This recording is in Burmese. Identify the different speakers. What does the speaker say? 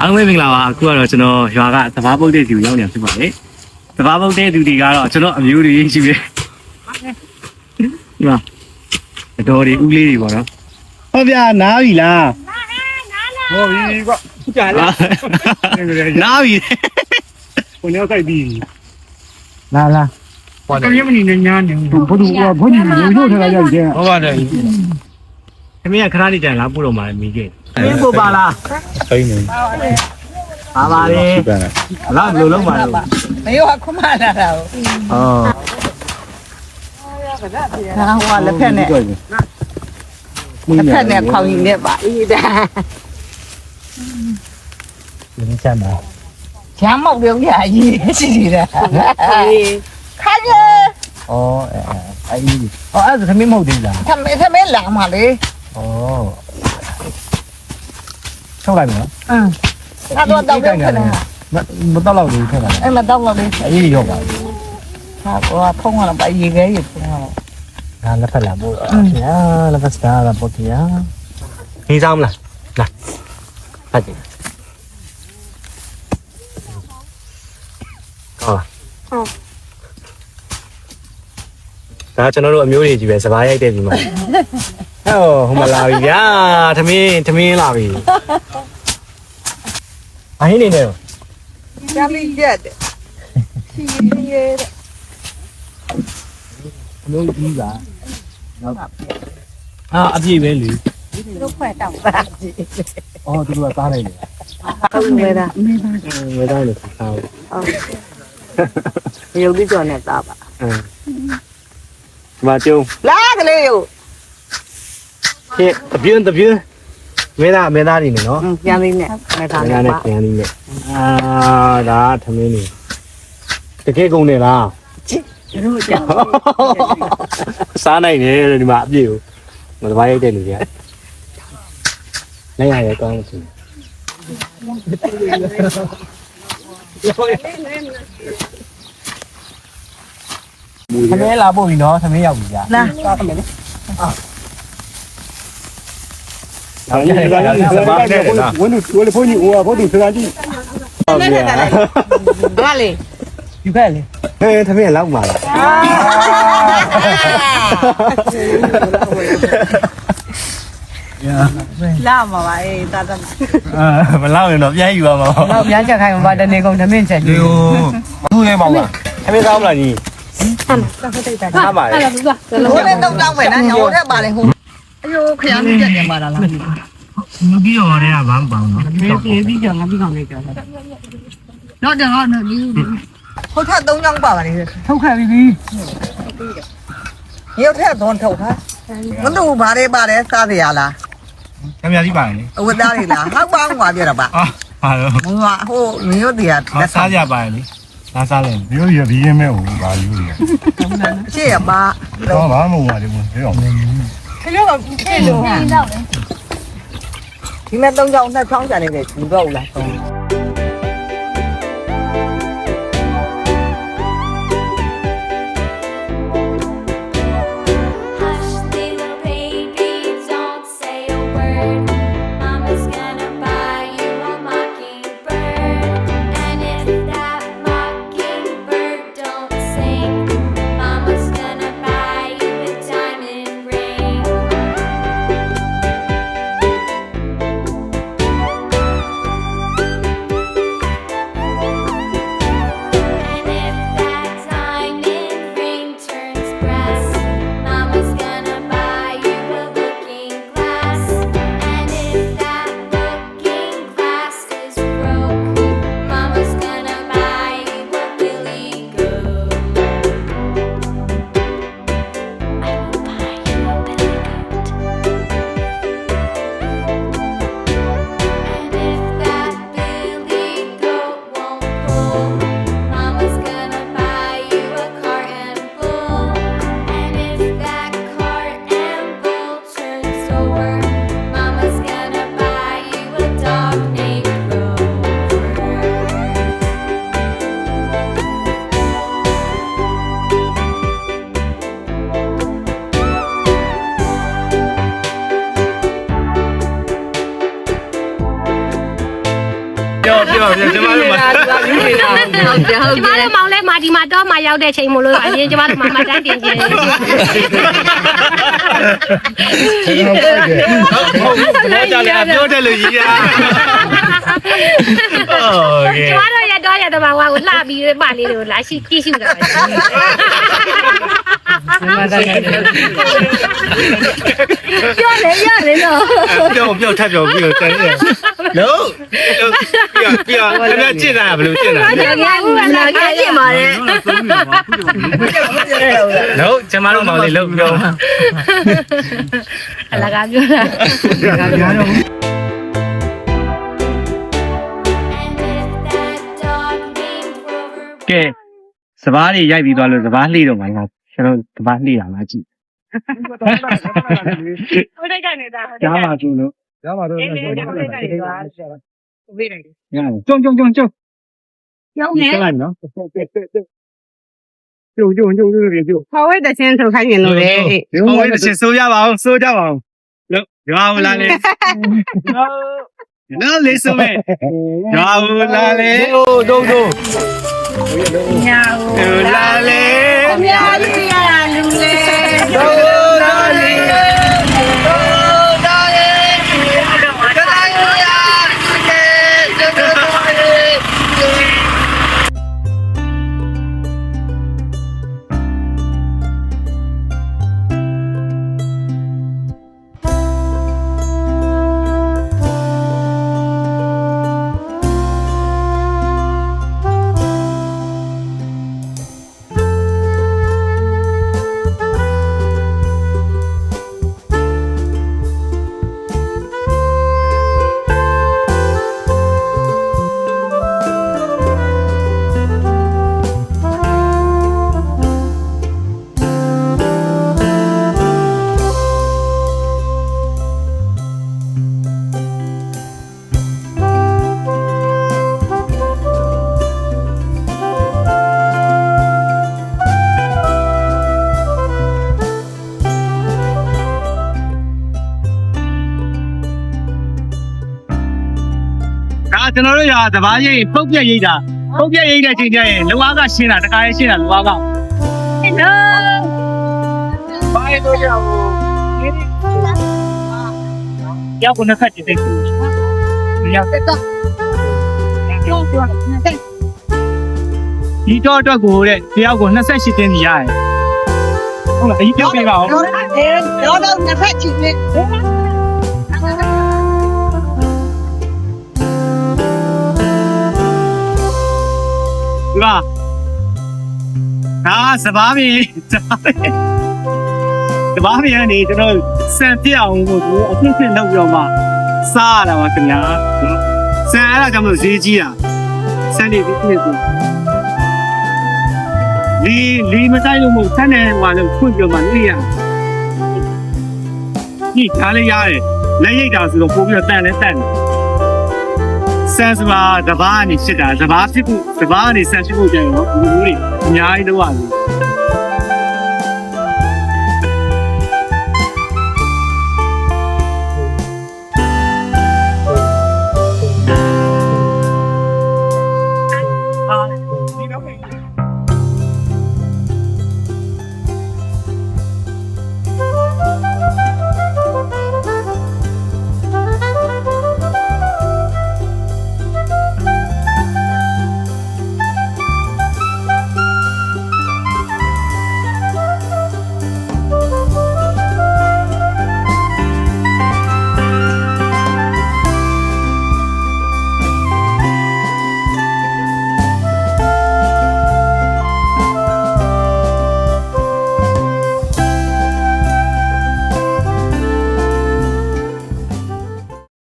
Speaker 1: အားလုံးပဲမင်္ဂလာပါအခုကတော့ကျွန်တော်ရွာကသဘာပုတ်တဲ့သူရောက်နေတာဖြစ်ပါတယ်သဘာပုတ်တဲ့သူတွေကတော့ကျွန်တော်အမျိုးတွေရှိပြီဒီမှာအတော်တွေဦးလေးတွေပေါ့နော်ဟုတ်ဗျာနားပြီလား
Speaker 2: ဟောပြီကွာကြာလာ
Speaker 1: နားပြီ
Speaker 2: ကိုညောက်ဆိုင်ပြီ
Speaker 1: လာလာ
Speaker 2: ကမြမနီနဲ့ညာနေဘုဒ္ဓကဘုန်းကြီးရိုးရိုးထားကြရတယ်
Speaker 1: ဟုတ်ပါတယ်ခင်ဗျာခဏလေးကြံလာပို့တော့မှာမိခဲ့ အင်းကိုပါလား
Speaker 2: ဆိုင်နေ
Speaker 1: ပါပါလေ
Speaker 2: ဘလား
Speaker 1: ဘယ်လိုလုပ်မှာလဲ
Speaker 3: မရောခုမလာတာဟု
Speaker 1: တ်
Speaker 3: ဟာဟောလက်ဖက်နဲ့လက်ဖက်နဲ့ခေါင်းကြီး
Speaker 1: နဲ
Speaker 3: ့ပါအေး
Speaker 1: ဒါဒီချမ်းပါချမ်း
Speaker 3: မောက်ပြုံးရအကြီးရှိနေတာ
Speaker 1: ခါရအော်အဲ့အဲ့အဲ့ဒါသမင်းမဟုတ်သေးလားသမ
Speaker 3: င်းသ
Speaker 1: မင်းလာ
Speaker 3: မှာလေဩ sau này
Speaker 1: nữa ừ. À tôi
Speaker 3: đâu biết thế này mà tao lâu đi thế này
Speaker 1: em mà tao lâu đi cái gì vậy à có không là bởi vì ghế gì? Không à nó phải là bộ kia nó phải là là bộ kia đi ra là là là gì có à đó cho nó lượm miếu thì về sờ bái ấy gì mà. ဟဲ့ဟိုမလာပြီဗျာသမင်းသမင်းလာပြီအဟင်းနေနေတော့
Speaker 3: ရပြီရက်တယ်
Speaker 1: ချီရဲတဲ့လုံးကြီးပါနောက်ဟာအပြည့်ပဲလေ
Speaker 3: တို့ခွဲတောင်းပါကြည့်
Speaker 1: အော်သူကစားနိုင်တယ်
Speaker 3: ဟုတ်မေ
Speaker 1: တာမေတာမေတာလည်းစားဘူး
Speaker 3: ဟုတ်ရုပ်ပြီးကြော်နဲ့စားပါ
Speaker 1: အင်းဒီမှာကျုံ
Speaker 3: လာကလေး
Speaker 1: ရော ဟဲ့တပြင်းတပြင်းမင်းသားမင်းသားနေနော်ပြန်
Speaker 3: လေးနဲ့မထားမင်း
Speaker 1: နဲ့သားနဲ့ပြန်လေးနဲ့အာဒါထမင်းနေတကယ်ကုန်တယ်လား
Speaker 3: ကျွန်တော်ကြောက်
Speaker 1: စားနိုင်တယ်တဲ့ဒီမှာအပြည့်ကိုငါတပိုင်းရိုက်တဲ့လူတွေကနိုင်ရရကောင်းလို့ရှိတယ်သမင်းလာပို့ပြီနော်သမင်းရောက်ပြီလား
Speaker 3: လာ
Speaker 2: သမင်းအာ ဒီကလည်းစပါးနဲ့ဝင်းတို့ဝင်းဘုန်းကြီးဟိုဘုဒ္ဓစကားကြီး
Speaker 1: ဟုတ်ပြီ
Speaker 3: 哪里？
Speaker 1: ဒီဖက်လေဟဲ့သမင်းလောက်ပါလား
Speaker 3: လာမှာပါအေးတာတာ
Speaker 1: အာမလောက်ရင်တော့ပြန်ယူရမှာပေါ့
Speaker 3: တော့ပြန်ချက်ခိုင်းမှာပါတနေကုန်သမင်းချက်
Speaker 1: ဒီဟိုသူ့လေးပေါ့ကွာသမင်းကောင်းမလားကြီးဟာပါလေ
Speaker 3: ဟိုလည်းတော့တောင်းမယ်နော်ညောတဲ့ပါလေဟိုအယိုခရမ်းချက်နေမှာလား
Speaker 1: မ ပြီးတော့တဲ့ကဘာမှမပေါင်းတော့
Speaker 3: ပြေးပြီးကြောင်ငါပြီးကောင်လေးကြောင်တော့တော့နော်ဒီဟိုထက်၃ချောင်းပါပါလေ
Speaker 1: ထုတ်ခဲ့ပြီ
Speaker 3: ရုပ်ထက်သွန်ထုတ်ထားမလို့ဘာတွေပါတယ်စားရလား။
Speaker 1: ခင်ဗျာကြီးပါလေ
Speaker 3: အဝတ်သားတွေလားဟောက်ပေါင်းပါပြတော့ပါ။
Speaker 1: အာပါတော့
Speaker 3: ဟိုကဟိုမျိုးတည်းက။
Speaker 1: စားကြပါလေ။စားစားလိုက်
Speaker 2: ရိုးရဘီရင်မဲ့ဟိုဘာယူရ
Speaker 3: ရှေ့ရပါ
Speaker 2: တော့ဘာမှမဟုတ်ပါဘူးပြောင်း
Speaker 3: ခလေးကပြေလို့ဒီမဲ့၃ချောင်းနှစ်ချောင်းကြနေတယ်ဒီတော့လား
Speaker 1: ကျမတို့မှာ
Speaker 3: ဟုတ်တယ်ဟုတ်
Speaker 4: ကျမတို့မောင်လဲမာဒီမာတော့မာရောက်တဲ့ချိန်မလို့အရင်ကျမတို့မမတန်းတင်ကြတယ်
Speaker 1: ဟုတ်ဟုတ်ကြလေပြောတယ်လို့ကြီးရโอเค
Speaker 4: ကျမတို့ ရတော့ရတော့မှာကိုလှပြီးပါလေးတွေကိုလာရှိကြည့်ရှုတာပဲ
Speaker 3: ပြောလေရလေနော်
Speaker 1: ပြောပြောထပ်ပြောပြီးတော့တန်တယ်လို့ပြောပြောခင်ဗျာကျင့်တာဘယ်လိုကျင့်တာ
Speaker 3: ငါငါငါငါပြင်ပါလေ
Speaker 1: လို့ကျမတို့မောင်လေးလို့ပြော
Speaker 4: အလကားပြောတာ
Speaker 5: And
Speaker 1: ကဲစပားတွေရိုက်ပြီးသွားလို့စပားလှိတော့မှာငါကျွန်တော်စပားလှိရမှာကြည့်
Speaker 4: ဟုတ်တယ်ကနေသား
Speaker 1: ကြားပါကျလို့
Speaker 2: ရပါတော့
Speaker 4: အေးလေဟုတ်တယ်ကနေသားဝေးတယ်
Speaker 1: ရတယ်ကြုံကြုံကြုံကြုံ
Speaker 3: ကျောင်း
Speaker 1: ဒီ
Speaker 3: နဲ့
Speaker 1: ကလိုက်နော်ကြုံကြုံကြုံကြုံကြုံကြုံ
Speaker 3: ခေါ်ဝဲတချင်းထုတ်ခိုင်းနေလို့လေ
Speaker 1: ဟိုဝေးတစ်ချက်ဆိုးကြပါအောင်ဆိုးကြပါအောင်လို့ရွာဦးလာလေနော်လေးဆိုမဲ့ရွာဦးလာလေဒုံဒုံဒုံ
Speaker 3: ညာ
Speaker 1: ဦးလာလေ
Speaker 3: အများကြီး
Speaker 1: ကျွန်တော်တို့ရာတပားရိပ်ပုတ်ပြက်ရိပ်တာပုတ်ပြက်ရိပ်တဲ့ချိန်ကျရင်လူအားကရှင်းတာတခါရေးရှင်းတာလူအားက
Speaker 3: နော်
Speaker 1: ဘာလို့ရဘူးရောက်ကိုနှစ်ခက်တည်းတည်းရောက်
Speaker 3: တော့ကျောင်းပြောတယ်
Speaker 1: ဒီတော့အတွက်ကိုတဲ့တယောက်ကို28တင်းနေရတယ်ဟုတ်လားအကြီးပြောပြပါဦး
Speaker 3: တော့တော့တော့နှစ်ဖ
Speaker 1: ဒီပါဒါစပားမင်းစပားမင်းစပားမင်းကနေကျွန်တော်စံပြအောင်ကိုအဖြစ်ဖြစ်လုပ်ပြီးတော့မှစားရတာပါခင်ဗျာစံအဲ့ဒါကြောင့်မလို့ဈေးကြီးတာစံတွေဒီဖြစ်ဆိုလီလီမဆိုင်လို့မဟုတ်ဆန်းတယ်ဟွာလို့ဖွင့်ပြမှနေရဒီကားလေးရတယ်လက်ရိတ်တာဆိုတော့ပို့ပြီးတော့တန်လဲတန်တယ် ဆန်စပါတဘာကနေဖြစ်တာတဘာဖြစ်ဖို့တဘာကနေဆန်ဖြစ်ဖို့ကြရင်တော့ဒီလိုမျိုးတွေအများကြီးလောက်ရတယ်